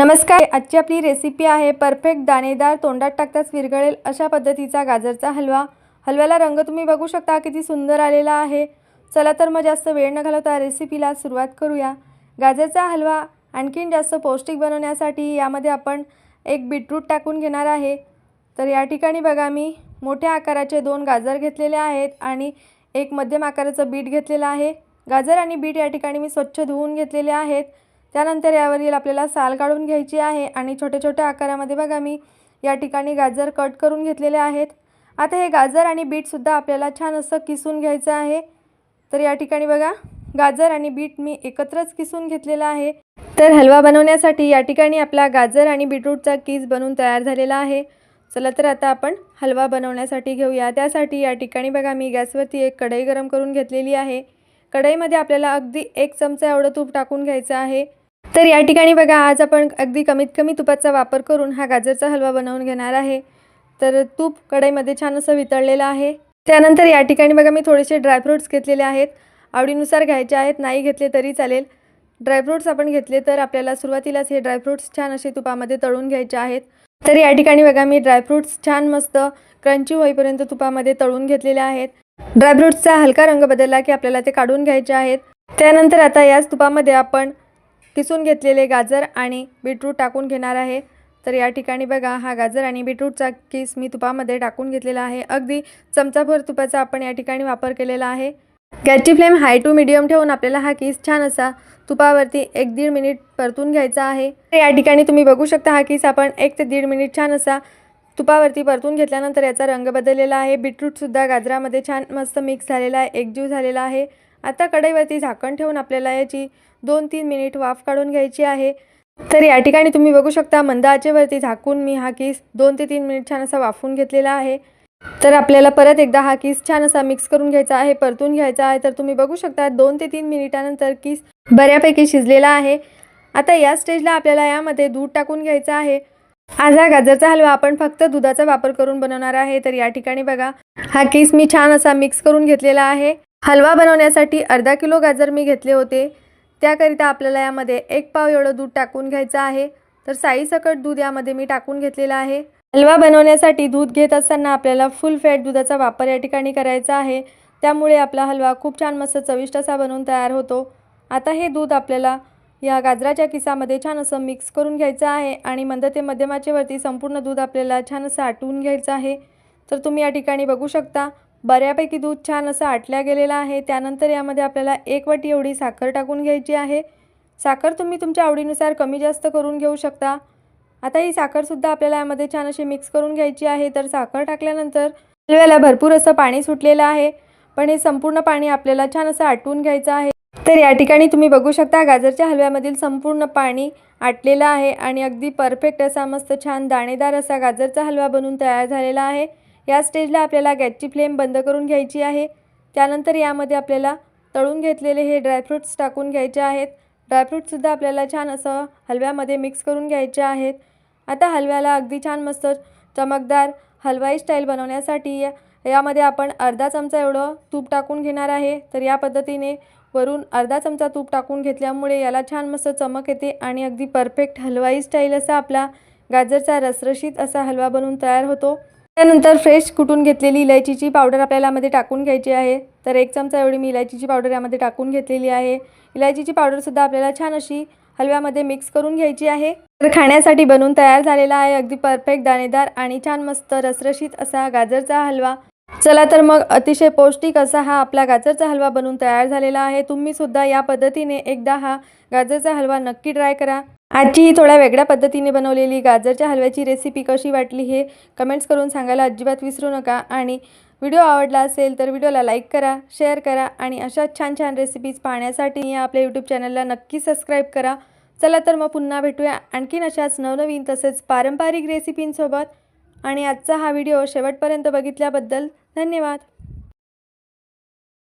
नमस्कार आजची आपली रेसिपी आहे परफेक्ट दाणेदार तोंडात टाकताच विरघळेल अशा पद्धतीचा गाजरचा हलवा. हलव्याला रंग तुम्ही बघू शकता किती सुंदर आलेला आहे. चला तर मग जास्त वेळ न घालवता रेसिपीला सुरुवात करूया. गाजरचा हलवा आणखीन जास्त पौष्टिक बनवण्यासाठी यामध्ये आपण एक बीटरूट टाकून घेणार आहे. तर या ठिकाणी बघा मी मोठ्या आकाराचे दोन गाजर घेतलेले आहेत आणि एक मध्यम आकाराचं बीट घेतलेलं आहे. गाजर आणि बीट या ठिकाणी मी स्वच्छ धुवून घेतलेले आहेत. त्यानंतर यावरील आपल्याला साल काढून घ्यायची आहे आणि छोट्या छोट्या आकारामध्ये बघा मी या ठिकाणी गाजर कट करून घेतलेले आहेत. आता हे गाजर आणि बीटसुद्धा आपल्याला छान असं किसून घ्यायचं आहे. तर या ठिकाणी बघा गाजर आणि बीट मी एकत्रच किसून घेतलेला आहे. तर हलवा बनवण्यासाठी या ठिकाणी आपला गाजर आणि बीटरूटचा किस बनवून तयार झालेला आहे. चला तर आता आपण हलवा बनवण्यासाठी घेऊया. त्यासाठी या ठिकाणी बघा मी गॅसवरती एक कढई गरम करून घेतलेली आहे. कढईमध्ये आपल्याला अगदी एक चमचा एवढं तूप टाकून घ्यायचं आहे. तर या ठिकाणी बघा आज आपण अगदी कमीत कमी तुपाचा वापर करून हा गाजरचा हलवा बनवून घेणार आहे. तर तूप कढईमध्ये छान असं वितळलेलं आहे. त्यानंतर या ठिकाणी बघा मी थोडेसे ड्रायफ्रूट्स घेतलेले आहेत. आवडीनुसार घ्यायचे आहेत नाही घेतले तरी चालेल. ड्रायफ्रूट्स आपण घेतले तर आपल्याला सुरुवातीलाच हे ड्रायफ्रूट्स छान असे तुपामध्ये तळून घ्यायचे आहेत. तर या ठिकाणी बघा मी ड्रायफ्रूट्स छान मस्त क्रंची होईपर्यंत तुपामध्ये तळून घेतलेले आहेत. ड्रायफ्रूट्सचा हलका रंग बदलला की आपल्याला ते काढून घ्यायचे आहेत. त्यानंतर आता याच तुपामध्ये आपण किसून घेतलेले गाजर आणि बीटरूट टाकून घेणार आहे. तर या ठिकाणी बघा हा गाजर आणि बीटरूटचा किस मी तुपामध्ये टाकून घेतलेला आहे. अगदी चमचाभर तुपाचा आपण या ठिकाणी वापर केलेला आहे. गॅसची फ्लेम हाय टू मिडियम ठेवून आपल्याला हा किस छान असा तुपावरती एक दीड मिनिट परतून घ्यायचा आहे. तर या ठिकाणी तुम्ही बघू शकता हा किस आपण एक ते दीड मिनिट छान असा तुपावरती परतून घेतल्यानंतर याचा रंग बदललेला आहे. बीटरूटसुद्धा गाजरामध्ये छान मस्त मिक्स झालेला आहे एकजीव झालेला आहे. आता कढईवरती झाकण ठेवून आपल्याला याची दोन तीन मिनिट वाफ काढून घ्यायची आहे. तर या ठिकाणी तुम्ही बघू शकता मंद आचेवरती झाकून मी हा किस दोन ते तीन मिनिट छान असा वाफून घेतलेला आहे. तर आपल्याला परत एकदा हा किस छान असा मिक्स करून घ्यायचा आहे परतून घ्यायचा आहे. तर तुम्ही बघू शकता दोन ते तीन मिनिटानंतर किस बऱ्यापैकी शिजलेला आहे. आता या स्टेजला आपल्याला यामध्ये दूध टाकून घ्यायचं आहे. आज हा गाजरचा हलवा आपण फक्त दुधाचा वापर करून बनवणार आहे. तर या ठिकाणी बघा हा किस मी छान असा मिक्स करून घेतलेला आहे. हलवा बनवण्यासाठी अर्धा किलो गाजर मी घेतले होते. त्याकरिता आपल्याला यामध्ये एक पाव एवढं दूध टाकून घ्यायचं आहे. तर साईसकट दूध यामध्ये मी टाकून घेतलेलं आहे. हलवा बनवण्यासाठी दूध घेत असताना आपल्याला फुल फॅट दुधाचा वापर या ठिकाणी करायचा आहे. त्यामुळे आपला हलवा खूप छान मस्त चविष्ट असा बनवून तयार होतो. आता हे दूध आपल्याला या गाजराच्या किसामध्ये छान असं मिक्स करून घ्यायचं आहे आणि मंद ते मध्यमाचेवरती संपूर्ण दूध आपल्याला छान असं आटवून घ्यायचं आहे. तर तुम्ही या ठिकाणी बघू शकता बऱ्यापैकी दूध छान असं आटल्या गेलेलं आहे. त्यानंतर यामध्ये आपल्याला एक वाटी एवढी साखर टाकून घ्यायची आहे. साखर तुम्ही तुमच्या आवडीनुसार कमी जास्त करून घेऊ शकता. आता ही साखरसुद्धा आपल्याला यामध्ये छान अशी मिक्स करून घ्यायची आहे. तर साखर टाकल्यानंतर हलव्याला भरपूर असं पाणी सुटलेलं आहे. पण हे संपूर्ण पाणी आपल्याला छान असं आटवून घ्यायचं आहे. तर या ठिकाणी तुम्ही बघू शकता गाजरच्या हलव्यामधील संपूर्ण पाणी आटलेलं आहे. आणि अगदी परफेक्ट असा मस्त छान दाणेदार असा गाजरचा हलवा बनून तयार झालेला आहे. या स्टेजला आपल्याला गॅसची फ्लेम बंद करून घ्यायची आहे. त्यानंतर यामध्ये आपल्याला तळून घेतलेले हे ड्रायफ्रूट्स टाकून घ्यायचे आहेत. ड्रायफ्रूटसुद्धा आपल्याला छान असं हलव्यामध्ये मिक्स करून घ्यायचे आहेत. आता हलव्याला अगदी छान मस्त चमकदार हलवाई स्टाईल बनवण्यासाठी या- यामध्ये आपण अर्धा चमचा एवढं तूप टाकून घेणार आहे. तर या पद्धतीने वरून अर्धा चमचा तूप टाकून घेतल्यामुळे याला छान मस्त चमक येते आणि अगदी परफेक्ट हलवाई स्टाईल असा आपला गाजरचा रसरशीत असा हलवा बनवून तयार होतो. त्यानंतर फ्रेश कुटून घेतलेली इलायचीची पावडर आपल्याला यामध्ये टाकून घ्यायची आहे. तर एक चमचा एवढी मी इलायचीची पावडर यामध्ये टाकून घेतलेली आहे. इलायचीची पावडरसुद्धा आपल्याला छान अशी हलव्यामध्ये मिक्स करून घ्यायची आहे. तर खाण्यासाठी बनवून तयार झालेला आहे अगदी परफेक्ट दाणेदार आणि छान मस्त रसरशीत असा गाजरचा हलवा. चला तर मग अतिशय पौष्टिक असा हा आपला गाजरचा हलवा बनवून तयार झालेला आहे. तुम्ही सुद्धा या पद्धतीने एकदा हा गाजरचा हलवा नक्की ट्राय करा. आजची ही थोड्या वेगळ्या पद्धतीने बनवलेली गाजरच्या हलव्याची रेसिपी कशी वाटली हे कमेंट्स करून सांगायला अजिबात विसरू नका. आणि व्हिडिओ आवडला असेल तर व्हिडिओला लाईक करा शेअर करा आणि अशा छान छान रेसिपीज पाहण्यासाठी या आपल्या यूट्यूब चॅनलला नक्की सबस्क्राईब करा. चला तर मग पुन्हा भेटूया आणखीन अशाच नवनवीन तसेच पारंपरिक रेसिपींसोबत आणि आजचा हा व्हिडिओ शेवटपर्यंत बघितल्याबद्दल धन्यवाद.